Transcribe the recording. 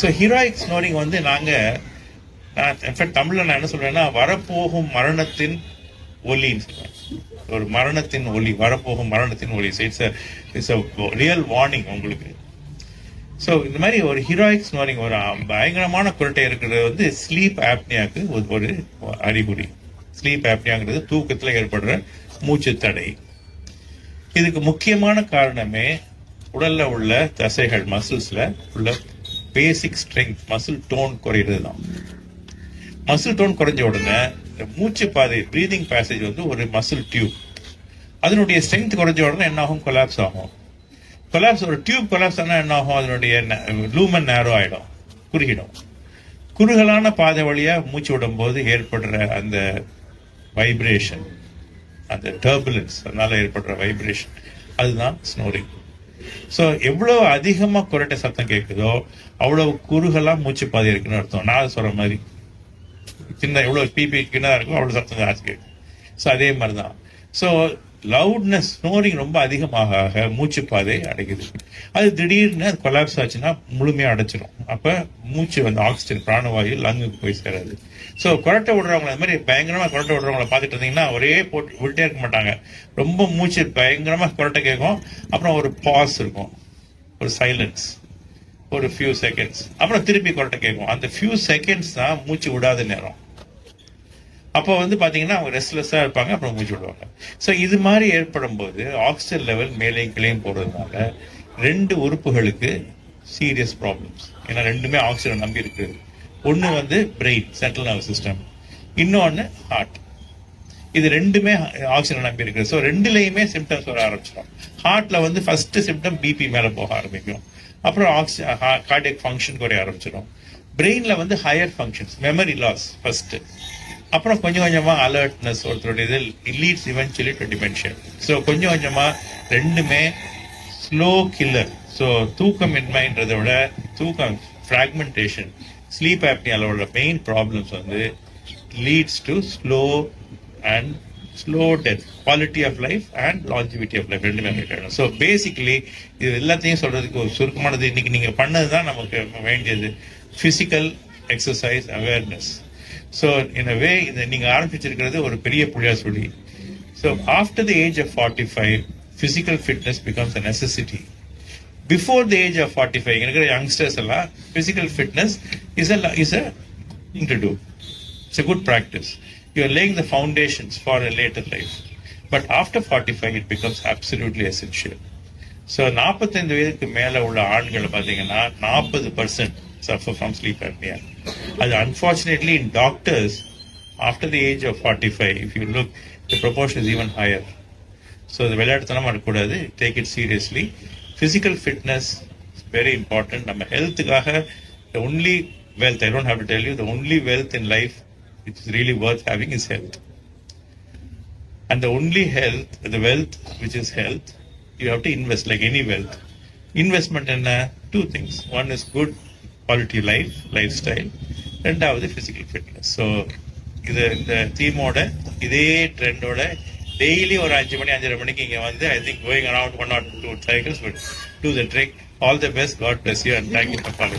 So heroic snoring வந்து நாங்கள் நான் இன்ஃபேக்ட் தமிழில் நான் என்ன சொல்கிறேன்னா வரப்போகும் மரணத்தின் ஒலின்னு சொல்லுவேன் ஒரு மரணத்தின் ஒலி வரப்போகும் மரணத்தின் ஒலி it's it's a real warning உங்களுக்கு. ஸோ இந்த மாதிரி ஒரு ஹீரோயிக் ஸ்னோரிங் ஒரு பயங்கரமான குரட்டை இருக்கிறது வந்து ஸ்லீப் ஆப்னியாக்கு ஒரு ஒரு அறிகுறி. ஸ்லீப் ஆப்னியாங்கிறது தூக்கத்தில் ஏற்படுற மூச்சு தடை. இதுக்கு முக்கியமான காரணமே உடல்ல உள்ள தசைகள் மசில்ஸ்ல உள்ள பேசிக் ஸ்ட்ரென்த் மசில் டோன் குறையிறது தான் மசில் டோன் குறைஞ்ச உடனே இந்த மூச்சு பாதை ப்ரீதிங் பேசேஜ் வந்து ஒரு மசில் டியூப் அதனுடைய ஸ்ட்ரென்த் குறைஞ்ச உடனே என்ன ஆகும்? கொலாப்ஸ் ஆகும். கொலாப்ஸ் ஒரு டியூப் கொலாப்ஸ் ஆனால் என்ன ஆகும்? அதனுடைய லூமன் நேரோ ஆகிடும் குறுகிடும். குறுகலான பாதை வழியாக மூச்சு விடும்போது ஏற்படுற அந்த வைப்ரேஷன் அந்த டர்புலன்ஸ் அதனால ஏற்படுற வைப்ரேஷன் அதுதான் ஸ்னோரிங் ஸோ எவ்வளோ அதிகமாக குரட்டை சத்தம் கேட்குதோ அவ்வளோ குறுகலாக மூச்சு பாதை இருக்குன்னு அர்த்தம். நான் சொல்கிற மாதிரி. சின்ன எவ்வளோ பிபி கிண்ணாக இருக்கும் அவ்வளோ சத்தம் ஜாஸ்தி கேட்கும் ஸோ அதே மாதிரி தான் ஸோ லவுட்னஸ் ஸ்னோரிங் ரொம்ப அதிகமாக ஆக மூச்சு பாதை அடைக்குது அது திடீர்னு அது கொலாப்ஸ் ஆச்சுன்னா முழுமையாக அடைச்சிடும் அப்போ மூச்சு வந்து ஆக்சிஜன் பிராணவாயு லங்குக்கு போய் சேராது. ஸோ குரட்டை விடுறவங்க அது மாதிரி பயங்கரமாக குரட்டை விடுறவங்கள பார்த்துட்டு இருந்தீங்கன்னா ஒரே போட்டு விட்டே இருக்க மாட்டாங்க. ரொம்ப மூச்சு பயங்கரமாக குரட்டை கேட்கும். அப்புறம் ஒரு பாஸ் இருக்கும். ஒரு சைலன்ஸ் ஒரு ஃபியூ செகண்ட்ஸ் அப்புறம் திருப்பி குரட்டை கேட்கும். அந்த ஃபியூ செகண்ட்ஸ் தான் மூச்சு விடாத நேரம். அப்போ வந்து பார்த்தீங்கன்னா அவங்க ரெஸ்ட்லெஸ்ஸாக இருப்பாங்க அப்புறம் மூச்சு விடுவாங்க. ஸோ இது மாதிரி ஏற்படும் போது ஆக்சிஜன் லெவல் மேலேயும் கிளையும் போகிறதுனால ரெண்டு உறுப்புகளுக்கு சீரியஸ் ப்ராப்ளம்ஸ் ஏன்னா ரெண்டுமே ஆக்சிஜன் நம்பி இருக்குது ஒன்று வந்து பிரெயின் சென்ட்ரல் நர்வஸ் சிஸ்டம் இன்னொன்று ஹார்ட் இது ரெண்டுமே ஆக்சிஜன் நம்பி இருக்குது ஸோ ரெண்டுலேயுமே சிம்டம்ஸ் வர ஆரம்பிச்சிடும். ஹார்ட்டில் வந்து ஃபஸ்ட்டு சிம்டம் பிபி மேலே போக ஆரம்பிக்கும். அப்புறம் ஆக்சிஜன் கார்டியக் ஃபங்க்ஷன் குறைய ஆரம்பிச்சிடும். பிரெயினில் வந்து higher functions memory loss first அப்புறம் கொஞ்சம் கொஞ்சமாக அலர்ட்னஸ் ஒருத்தருடைய இது leads eventually to dementia so கொஞ்சம் கொஞ்சமாக ரெண்டுமே ஸ்லோ கில்லர் ஸோ தூக்கமின்மைன்றதை விட தூக்கம் ஃப்ராக்மெண்டேஷன் ஸ்லீப் ஆப்னியால மெயின் ப்ராப்ளம்ஸ் வந்து leads to slow and slow death quality of life and longevity of life ரெண்டுமே கிடையாது ஸோ பேசிக்கலி இது எல்லாத்தையும் சொல்கிறதுக்கு ஒரு சுருக்கமானது. இன்னைக்கு நீங்கள் பண்ணது தான் நமக்கு வேண்டியது. ஃபிசிக்கல் எக்ஸசைஸ் அவேர்னஸ் ஸோ எனவே வே இதை நீங்கள் ஆரம்பிச்சிருக்கிறது ஒரு பெரிய புள்ளியா சொல்லி so after the age of forty five physical fitness becomes a necessity before the age of forty five இருக்கிற யங்ஸ்டர்ஸ் எல்லாம் physical fitness is a is a thing to do it's a good practice. You are laying the foundations for a later life. But after 45, it becomes absolutely essential. So நாற்பத்தைந்து வயதுக்கு மேலே உள்ள ஆண்களை பார்த்தீங்கன்னா நாற்பது percent suffer from sleep apnea அது unfortunately in doctors after the age of forty five if you look the proportion is even higher so அது விளையாட்டுத்தனமாக இருக்கக்கூடாது take it seriously physical fitness very important நம்ம ஹெல்த்துக்காக the only wealth I don't have to tell you the only wealth in life which is really worth having is health. And the only health, the wealth which is health, you have to invest like any wealth. Investment in uh, two things. One is quality life lifestyle ரெண்டாவது physical fitness so இது இந்த தீமோட இதே ட்ரெண்டோட daily ஒரு அஞ்சு மணி அஞ்சரை மணிக்கு இங்கே வந்து I think going around one or two cycles do the trick all the best God bless you and thank you for